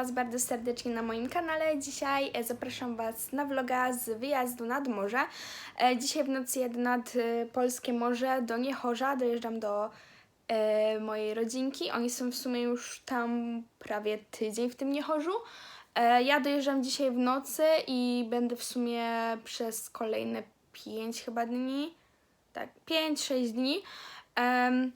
Was bardzo serdecznie na moim kanale. Dzisiaj e, zapraszam Was na vloga z wyjazdu nad morze. E, Dzisiaj w nocy jadę nad e, Polskie Morze do Niechorza. Dojeżdżam do mojej rodzinki. Oni są w sumie już tam prawie tydzień w tym Niechorzu. Ja dojeżdżam dzisiaj w nocy i będę w sumie przez kolejne 5 chyba dni. Tak, 5-6 dni. Em,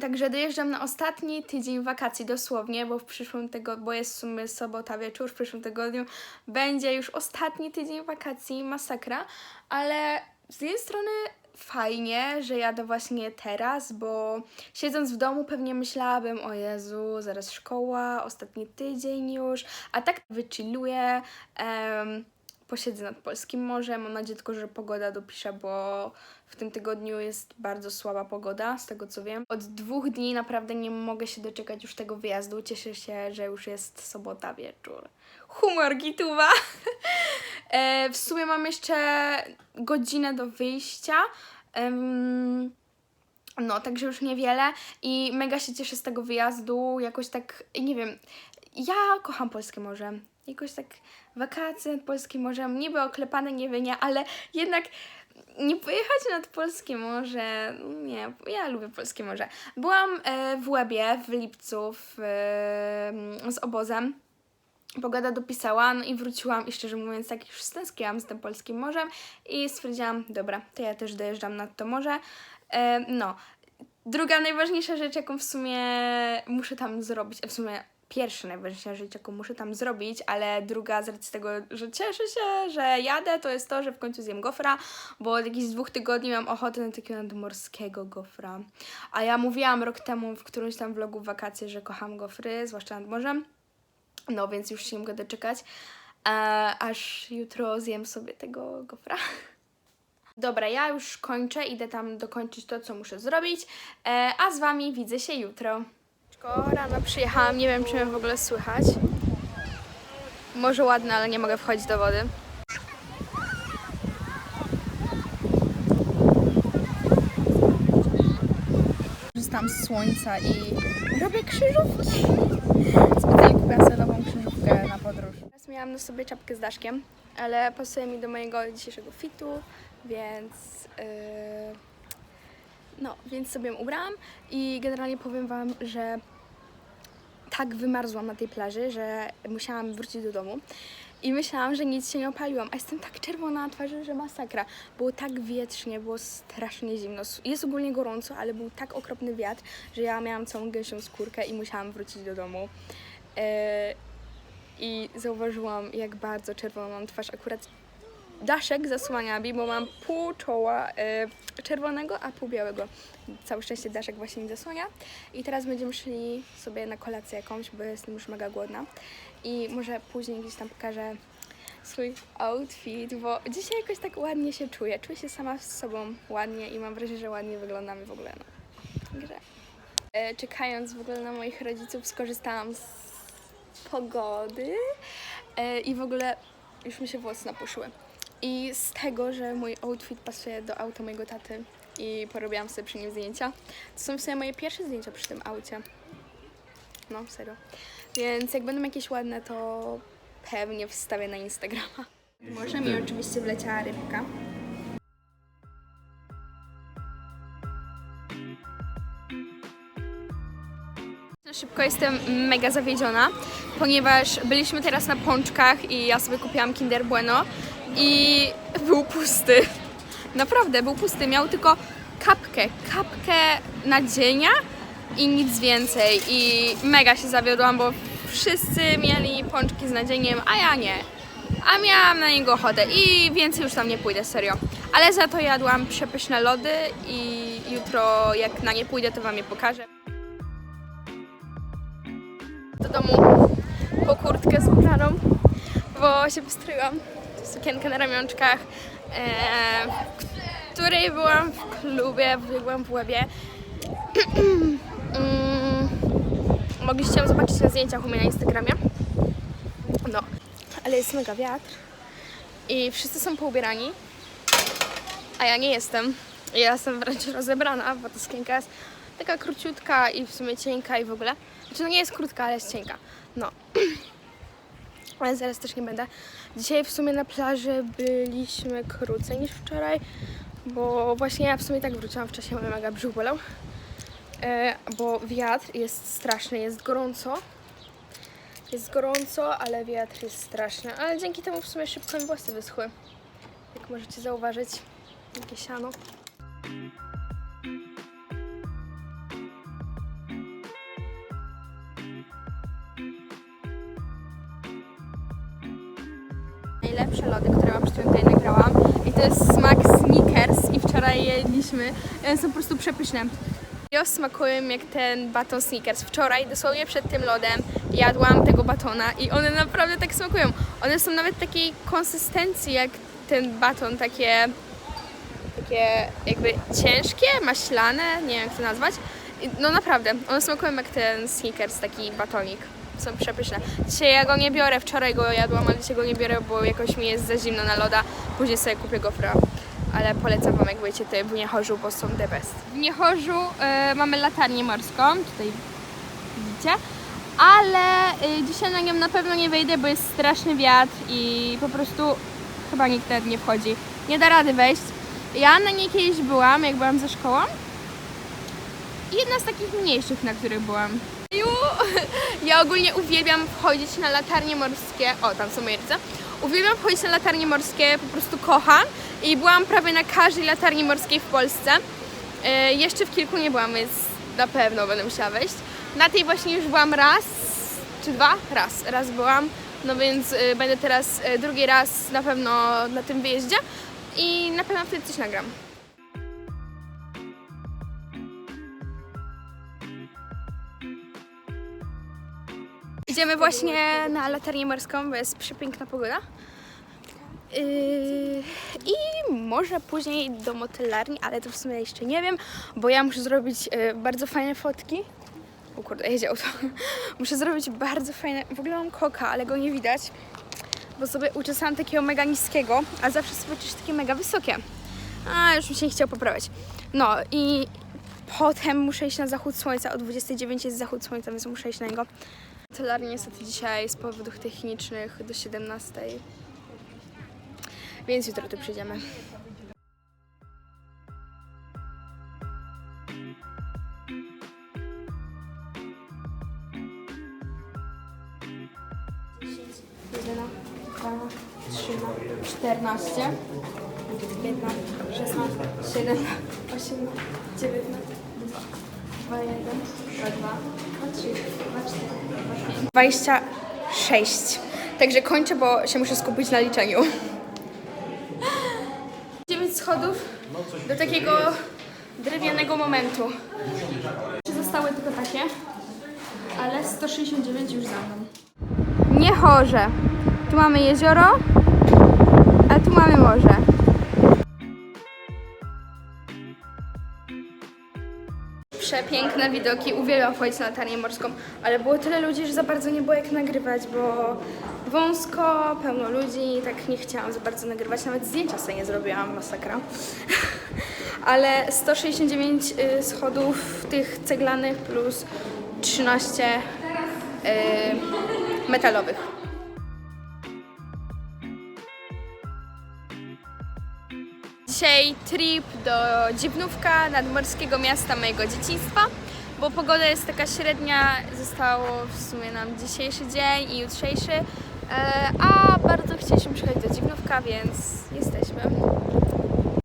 Także dojeżdżam na ostatni tydzień wakacji dosłownie, bo w przyszłym tego, bo jest w sumie sobota wieczór, w przyszłym tygodniu będzie już ostatni tydzień wakacji, masakra, ale z jednej strony fajnie, że jadę właśnie teraz, bo siedząc w domu pewnie myślałabym, o Jezu, zaraz szkoła, ostatni tydzień już, a tak wychilluję, em, posiedzę nad Polskim Morzem, mam nadzieję tylko, że pogoda dopisze, bo w tym tygodniu jest bardzo słaba pogoda, z tego co wiem. Od dwóch dni naprawdę nie mogę się doczekać już tego wyjazdu. Cieszę się, że już jest sobota wieczór. Humor gituwa! e, w sumie mam jeszcze godzinę do wyjścia. No, także już niewiele i mega się cieszę z tego wyjazdu. Jakoś tak, nie wiem, ja kocham Polskie Morze. Jakoś tak wakacje nad Polskim Morzem, niby oklepane, nie wiem, nie, ale jednak nie pojechać nad Polskie Morze, nie, ja lubię Polskie Morze. Byłam e, w Łebie w lipcu w, e, z obozem. Pogoda dopisała, no i wróciłam i szczerze mówiąc tak już stęskniłam z tym Polskim Morzem i stwierdziłam, dobra, to ja też dojeżdżam nad to morze. E, no, druga najważniejsza rzecz, jaką w sumie muszę tam zrobić, w sumie pierwsza najważniejsza rzecz, jaką muszę tam zrobić, ale druga z racji tego, że cieszę się, że jadę, to jest to, że w końcu zjem gofra, bo od jakichś dwóch tygodni mam ochotę na takiego nadmorskiego gofra. A ja mówiłam rok temu w którymś tam vlogu w wakacje, że kocham gofry, zwłaszcza nad morzem. No więc już się nie mogę doczekać, e, aż jutro zjem sobie tego gofra. Dobra, ja już kończę, idę tam dokończyć to, co muszę zrobić, e, a z Wami widzę się jutro. Rano przyjechałam, nie wiem, czy mnie w ogóle słychać. Może ładne, ale nie mogę wchodzić do wody. Korzystam z słońca i robię krzyżówki. Specjalnie kupiłam nową krzyżówkę na podróż. Teraz miałam na sobie czapkę z daszkiem, ale pasuje mi do mojego dzisiejszego fitu, więc... Yy... No, więc sobie ją ubrałam i generalnie powiem Wam, że tak wymarzłam na tej plaży, że musiałam wrócić do domu i myślałam, że nic się nie opaliłam, a jestem tak czerwona na twarzy, że masakra. Było tak wietrznie, było strasznie zimno. Jest ogólnie gorąco, ale był tak okropny wiatr, że ja miałam całą gęsią skórkę i musiałam wrócić do domu. E, I zauważyłam, jak bardzo czerwoną mam twarz. Akurat daszek zasłania mi, bo mam pół czoła e, czerwonego, a pół białego. Całe szczęście daszek właśnie mi zasłania. I teraz będziemy szli sobie na kolację jakąś, bo jestem już mega głodna. I może później gdzieś tam pokażę swój outfit, bo dzisiaj jakoś tak ładnie się czuję. Czuję się sama z sobą ładnie i mam wrażenie, że ładnie wyglądam i w ogóle no. Także e, czekając w ogóle na moich rodziców skorzystałam z pogody e, i w ogóle już mi się włosy napuszyły. I z tego, że mój outfit pasuje do auta mojego taty i porobiłam sobie przy nim zdjęcia. To są w sumie moje pierwsze zdjęcia przy tym aucie. No, serio. Więc jak będą jakieś ładne, to pewnie wstawię na Instagrama. Może mi oczywiście wleciała rybka. Szybko jestem mega zawiedziona, ponieważ byliśmy teraz na pączkach i ja sobie kupiłam Kinder Bueno i był pusty. Naprawdę, był pusty. Miał tylko kapkę, kapkę nadzienia i nic więcej. I mega się zawiodłam, bo wszyscy mieli pączki z nadzieniem, a ja nie. A miałam na niego ochotę i więcej już tam nie pójdę, serio. Ale za to jadłam przepyszne lody i jutro jak na nie pójdę, to wam je pokażę do domu po kurtkę z ubraną, bo się wystroiłam w sukienkę na ramionczkach, e, w której byłam w klubie, byłam w łebie. Mm, Mogliście zobaczyć na zdjęciach u mnie na Instagramie. No, ale jest mega wiatr i wszyscy są poubierani, a ja nie jestem. Ja jestem wręcz rozebrana, bo ta sukienka jest taka króciutka i w sumie cienka i w ogóle. Znaczy no nie jest krótka, ale jest cienka. No. ale zaraz też nie będę. Dzisiaj w sumie na plaży byliśmy krócej niż wczoraj, bo właśnie ja w sumie tak wróciłam w czasie, mój mega brzuch bolał. E, bo wiatr jest straszny, jest gorąco. Jest gorąco, ale wiatr jest straszny. Ale dzięki temu w sumie szybko mi włosy wyschły. Jak możecie zauważyć, takie siano. Najlepsze lody, które Wam przed tutaj nagrałam. I to jest smak Snickers i wczoraj jedliśmy. One są po prostu przepyszne. Ja smakują jak ten baton Snickers. Wczoraj, dosłownie przed tym lodem, jadłam tego batona i one naprawdę tak smakują. One są nawet takiej konsystencji jak ten baton, takie, takie jakby ciężkie, maślane, nie wiem jak to nazwać. No naprawdę, one smakują jak ten Snickers, taki batonik. Są przepyszne. Dzisiaj ja go nie biorę, wczoraj go jadłam, ale dzisiaj go nie biorę, bo jakoś mi jest za zimno na loda. Później sobie kupię gofra. Ale polecam Wam, jak będziecie tutaj w Niechorzu, bo są the best. W Niechorzu e, mamy latarnię morską, tutaj widzicie. Ale e, dzisiaj na nią na pewno nie wejdę, bo jest straszny wiatr i po prostu chyba nikt nawet nie wchodzi. Nie da rady wejść. Ja na niej kiedyś byłam, jak byłam ze szkołą. I jedna z takich mniejszych, na których byłam. Ja ogólnie uwielbiam wchodzić na latarnie morskie. O, tam są moje rodzice. Uwielbiam wchodzić na latarnie morskie, po prostu kocham. I byłam prawie na każdej latarni morskiej w Polsce. E, jeszcze w kilku nie byłam, więc na pewno będę musiała wejść. Na tej właśnie już byłam raz, czy dwa? Raz. Raz byłam. No więc e, będę teraz e, drugi raz na pewno na tym wyjeździe. I na pewno wtedy coś nagram. Idziemy właśnie na latarnię morską, bo jest przepiękna pogoda. Yy, I może później do motelarni, ale to w sumie jeszcze nie wiem, bo ja muszę zrobić yy, bardzo fajne fotki. O kurde, jedzie auto. Muszę zrobić bardzo fajne. W ogóle mam koka, ale go nie widać, bo sobie uczesałam takiego mega niskiego, a zawsze sobie czysz takie mega wysokie. A już mi się nie chciał poprawiać. No i potem muszę iść na zachód słońca. O 29 jest zachód słońca, więc muszę iść na niego. Motelarnia niestety dzisiaj z powodów technicznych do 17. Więc jutro tu przyjdziemy. Jedyna, dwa, trzyna, czternaście, piętnaście, szesnaście, siedemnaście, osiemnaście, dziewiętnaście, dwa, jeden, dwa, dwa, dwa, trzy, dwa, cztery, dwa, pięć. Dwadzieścia sześć. Także kończę, bo się muszę skupić na liczeniu. 9 schodów do takiego drewnianego momentu. Zostały tylko takie, ale 169 już za mną. Niechorze. Tu mamy jezioro, a tu mamy morze. Przepiękne widoki, uwielbiam wchodzić na latarnię morską, ale było tyle ludzi, że za bardzo nie było jak nagrywać, bo wąsko, pełno ludzi tak nie chciałam za bardzo nagrywać, nawet zdjęcia sobie nie zrobiłam, masakra. ale 169 y, schodów tych ceglanych plus 13 y, metalowych. Dzisiaj trip do Dziwnówka, nadmorskiego miasta mojego dzieciństwa, bo pogoda jest taka średnia, zostało w sumie nam dzisiejszy dzień i jutrzejszy, e, a bardzo chcieliśmy przyjechać do Dziwnówka, więc jesteśmy.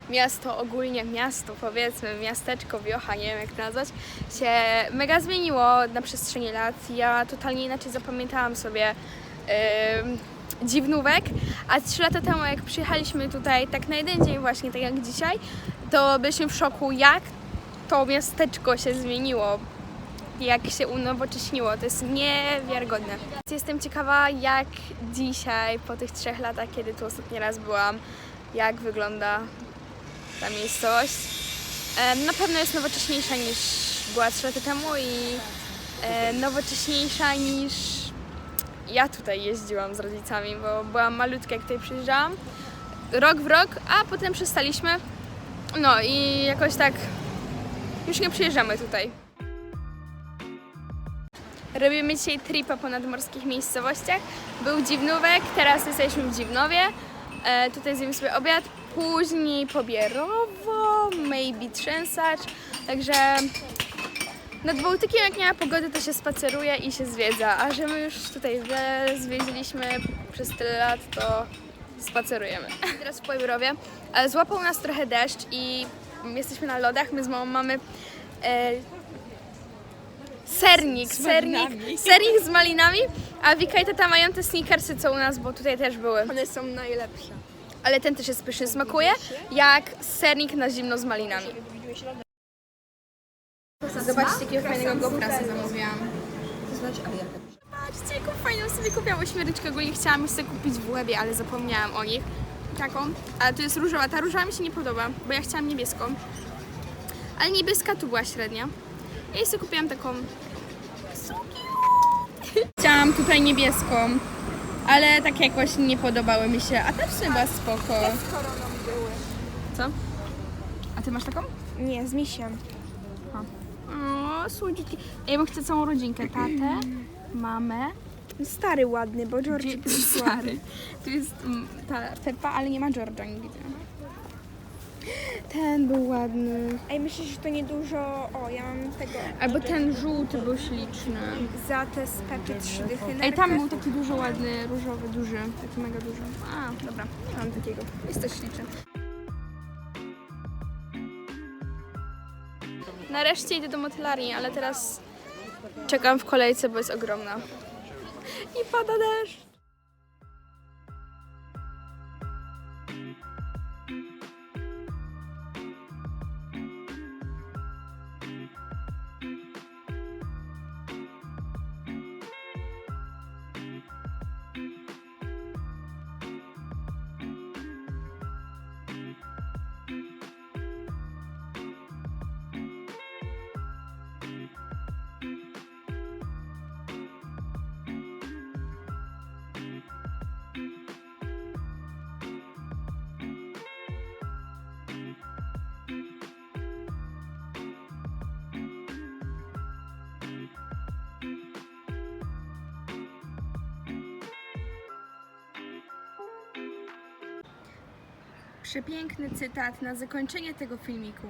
Miasto ogólnie, miasto powiedzmy, miasteczko, wiocha, nie wiem jak to nazwać, się mega zmieniło na przestrzeni lat. Ja totalnie inaczej zapamiętałam sobie dziwnówek, a trzy lata temu jak przyjechaliśmy tutaj tak na jeden dzień właśnie, tak jak dzisiaj, to byliśmy w szoku jak to miasteczko się zmieniło, jak się unowocześniło. To jest niewiarygodne. Jestem ciekawa jak dzisiaj, po tych trzech latach, kiedy tu ostatni raz byłam, jak wygląda ta miejscowość. Na pewno jest nowocześniejsza niż była 3 lata temu i e, nowocześniejsza niż ja tutaj jeździłam z rodzicami, bo byłam malutka, jak tutaj przyjeżdżałam. Rok w rok, a potem przestaliśmy. No i jakoś tak już nie przyjeżdżamy tutaj. Robimy dzisiaj tripa po nadmorskich miejscowościach. Był Dziwnówek, teraz jesteśmy w Dziwnowie. E, tutaj zjemy sobie obiad, później Pobierowo, maybe Trzęsacz. Także nad Bałtykiem jak nie ma pogody, to się spaceruje i się zwiedza. A że my już tutaj wiele zwiedziliśmy przez tyle lat, to spacerujemy. Teraz w Pobierowie. E, Złapał nas trochę deszcz i jesteśmy na lodach. My z mamą mamy e, sernik, sernik, sernik z malinami, a Wika i tata mają te sneakersy, co u nas, bo tutaj też były. One są najlepsze. Ale ten też jest pyszny, smakuje jak sernik na zimno z malinami. Zobaczcie, jakiego fajnego GoPrasa zamówiłam. To znaczy, ale jaka Zobaczcie, jaką fajną sobie kupiłam ośmioryczkę, ogólnie chciałam już sobie kupić w łebie, ale zapomniałam o nich. Taką, ale to jest różowa, ta różowa mi się nie podoba, bo ja chciałam niebieską. Ale niebieska tu była średnia. Ja sobie kupiłam taką So cute. Chciałam tutaj niebieską, ale tak jakoś nie podobały mi się, a ta w sumie była spoko. z koroną były. Co? A ty masz taką? Nie, z misiem. O, słodziutki. Ja bym chcę całą rodzinkę, tatę, mamę, Stary ładny, bo George słaby. Stary. Tu jest mm, ta Peppa, ale nie ma George'a, widzę. Ten był ładny. Ej, myślisz, że to niedużo... O, ja mam tego... Albo ten żółty był śliczny. Za te z Pepy trzy dychy. Ej, tam był taki dużo ładny, różowy, duży. Taki mega duży. A, dobra, nie mam takiego. Jest też śliczny. Nareszcie idę do motylarii, ale teraz czekam w kolejce, bo jest ogromna. I pada deszcz. Przepiękny cytat na zakończenie tego filmiku.